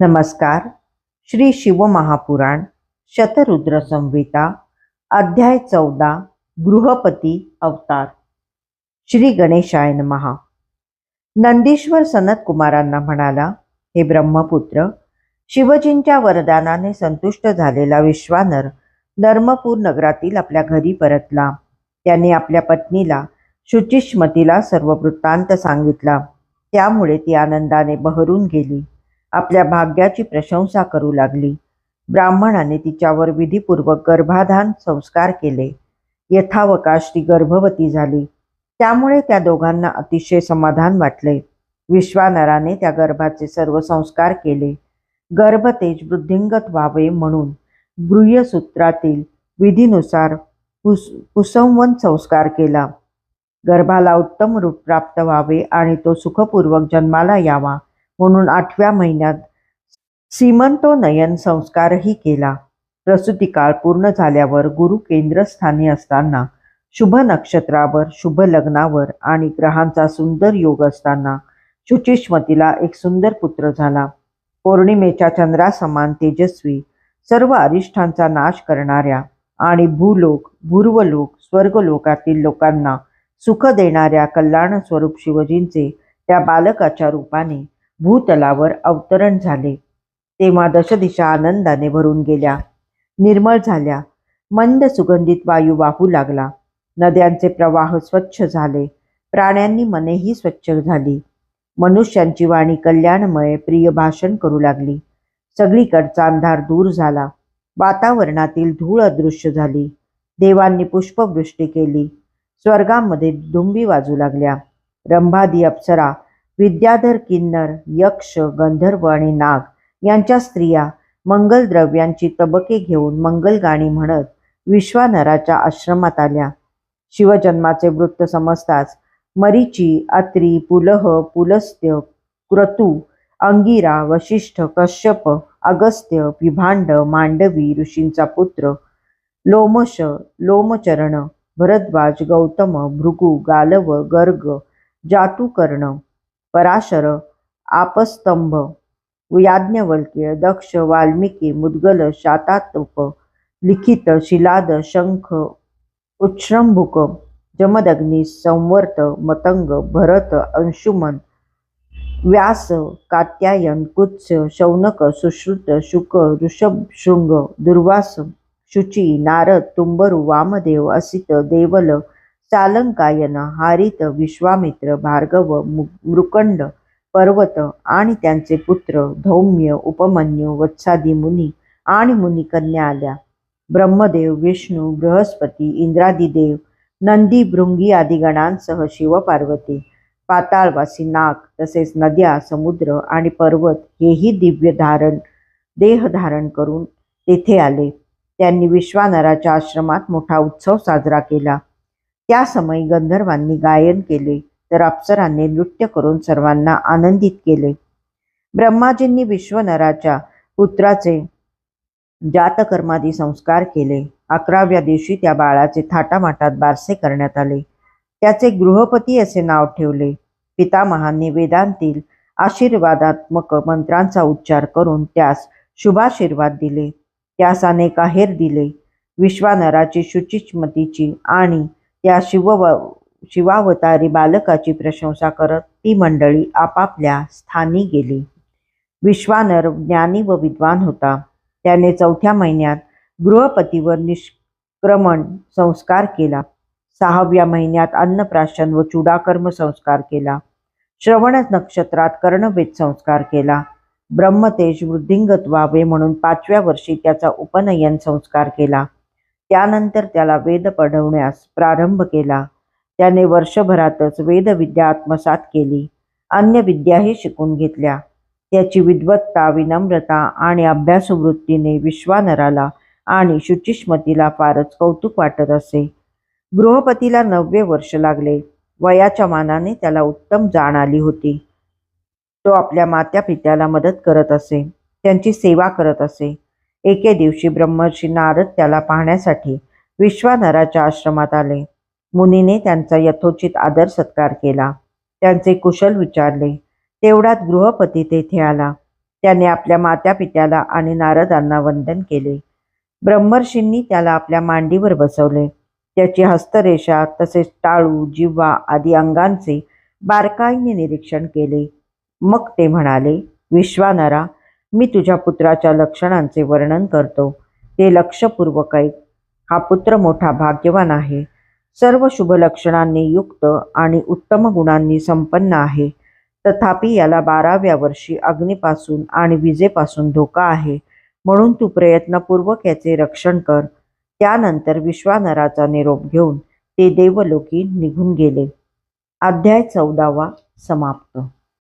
नमस्कार. श्री शिवमहापुराण शतरुद्र संहिता अध्याय चौदा गृहपती अवतार. श्री गणेशाय महा नंदीश्वर सनत कुमारांना म्हणाला हे ब्रह्मपुत्र शिवजींच्या वरदानाने संतुष्ट झालेला विश्वानर धर्मपूर नगरातील आपल्या घरी परतला. त्याने आपल्या पत्नीला शुचिष्मतीला सर्व वृत्तांत सांगितला. त्यामुळे ती आनंदाने बहरून गेली. आपल्या भाग्याची प्रशंसा करू लागली. ब्राह्मणाने तिच्यावर विधीपूर्वक गर्भाधान संस्कार केले. यथावकाश ती गर्भवती झाली. त्यामुळे त्या दोघांना अतिशय समाधान वाटले. विश्वानराने त्या गर्भाचे सर्व संस्कार केले. गर्भतेज वृद्धिंगत व्हावे म्हणून गृह्यसूत्रातील विधीनुसार पुस पुसंवन संस्कार केला. गर्भाला उत्तम रूप प्राप्त व्हावे आणि तो सुखपूर्वक जन्माला यावा. म्हणून आठव्या महिन्यात सीमंतोनयन संस्कारही केला. प्रसूतिकाळ पूर्ण झाल्यावर गुरु केंद्रस्थानी असताना शुभ नक्षत्रावर शुभ लग्नावर आणि ग्रहांचा सुंदर योग असताना शुचिष्मतीला एक सुंदर पुत्र झाला. पौर्णिमेच्या चंद्रासमान तेजस्वी सर्व अरिष्ठांचा नाश करणाऱ्या आणि भूलोक भूर्वलोक स्वर्गलोकातील लोकांना सुख देणाऱ्या कल्याण स्वरूप शिवजींचे त्या बालकाच्या रूपाने भूतलावर अवतरण झाले. तेव्हा दशदिशा आनंदाने भरून गेल्या. निर्मळ झाल्या. मंद सुगंधित वायू वाहू लागला. नद्यांचे प्रवाह स्वच्छ झाले. प्राण्यांनी मनेही स्वच्छ झाली. मनुष्यांची वाणी कल्याणमय प्रिय भाषण करू लागली. सगळीकडचा अंधार दूर झाला. वातावरणातील धूळ अदृश्य झाली. देवांनी पुष्पवृष्टी केली. स्वर्गामध्ये दुंबी वाजू लागल्या. रंभादी अप्सरा विद्याधर किन्नर यक्ष गंधर्व आणि नाग यांच्या स्त्रिया मंगलद्रव्यांची तबके घेऊन मंगलगाणी म्हणत विश्वानराच्या आश्रमात आल्या. शिवजन्माचे वृत्त समजताच मरीची अत्री पुलह पुलस्त्य क्रतू अंगिरा वशिष्ठ कश्यप अगस्त्य विभांड मांडवी ऋषींचा पुत्र लोमश लोमचरण भरद्वाज गौतम भृगु गालव गर्ग जातुकर्ण पराशर आपस्तंभ याज्ञवल्क्य दक्ष वाल्मिकी मुद्गल शातातुप लिखित शिलाद शंख उच्छ्रंभुक जमदग्नी संवर्त मतंग भरत अंशुमन व्यास कात्यायन कुत्स शौनक सुश्रुत शुक ऋषभ शृंग दुर्वास शुची नारद तुंबरू वामदेव असित देवल सालंकायन हारित विश्वामित्र भार्गव मु- मृकंड पर्वत आणि त्यांचे पुत्र धौम्य उपमन्यू वत्सादी मुनी आणि मुनिकन्या आल्या. ब्रह्मदेव विष्णू बृहस्पती इंद्रादिदेव नंदी भृंगी आदी गणांसह शिवपार्वती पाताळवासी नाग तसेच नद्या समुद्र आणि पर्वत हेही दिव्य धारण देह धारण करून तेथे आले. त्यांनी विश्वानराच्या आश्रमात मोठा उत्सव साजरा केला. त्या समयी गंधर्वांनी गायन केले तर अप्सरांनी नृत्य करून सर्वांना आनंदित केले. ब्रह्माजींनी विश्वनराच्या पुत्राचे जातकर्मादी संस्कार केले. अकराव्या दिवशी त्या बाळाचे थाटामाटात बारसे करण्यात आले. त्याचे गृहपती असे नाव ठेवले. पितामहांनी वेदांतील आशीर्वादात्मक मंत्रांचा उच्चार करून त्यास शुभाशीर्वाद दिले. त्यास अनेक आहेर दिले. विश्वानराची शुचिमतीची आणि त्या शिव शिवावतारी बालकाची प्रशंसा करत ती मंडळी आपापल्या स्थानी गेली. विश्वानर ज्ञानी व विद्वान होता. त्याने चौथ्या महिन्यात गृहपतीवर निष्क्रमण संस्कार केला. सहाव्या महिन्यात अन्नप्राशन व चूडाकर्म संस्कार केला. श्रवण नक्षत्रात कर्णवेद संस्कार केला. ब्रह्मतेज वृद्धिंगत व्हावे म्हणून पाचव्या वर्षी त्याचा उपनयन संस्कार केला. त्यानंतर त्याला वेद पढवण्यास प्रारंभ केला. त्याने वर्षभरातच वेदविद्या आत्मसात केली. अन्य विद्याही शिकून घेतल्या. त्याची विद्वत्ता विनम्रता आणि अभ्यासवृत्तीने विश्वानराला आणि शुचिष्मतीला फारच कौतुक वाटत असे. गृहपतीला नववे वर्ष लागले. वयाच्या मानाने त्याला उत्तम जाण आली होती. तो आपल्या मात्या पित्याला मदत करत असे. त्यांची सेवा करत असे. एके दिवशी ब्रह्मर्षी नारद त्याला पाहण्यासाठी विश्वानराच्या आश्रमात आले. मुनीने त्यांचा यथोचित आदर सत्कार केला. त्यांचे कुशल विचारले. तेवढ्यात गृहपती तेथे आला. त्याने आपल्या मात्यापित्याला आणि नारदांना वंदन केले. ब्रह्मर्षींनी त्याला आपल्या मांडीवर बसवले. त्याची हस्तरेषा तसेच टाळू जिव्हा आदी अंगांचे बारकाईने निरीक्षण केले. मग ते म्हणाले विश्वानरा मी तुझ्या पुत्राच्या लक्षणांचे वर्णन करतो. ते लक्षपूर्वक ऐक. हा पुत्र मोठा भाग्यवान आहे. सर्व शुभ लक्षणांनी युक्त आणि उत्तम गुणांनी संपन्न आहे. तथापि याला बाराव्या वर्षी अग्नीपासून आणि विजेपासून धोका आहे. म्हणून तू प्रयत्नपूर्वक याचे रक्षण कर. त्यानंतर विश्वानराचा निरोप घेऊन ते देवलोकी निघून गेले. अध्याय चौदावा समाप्त.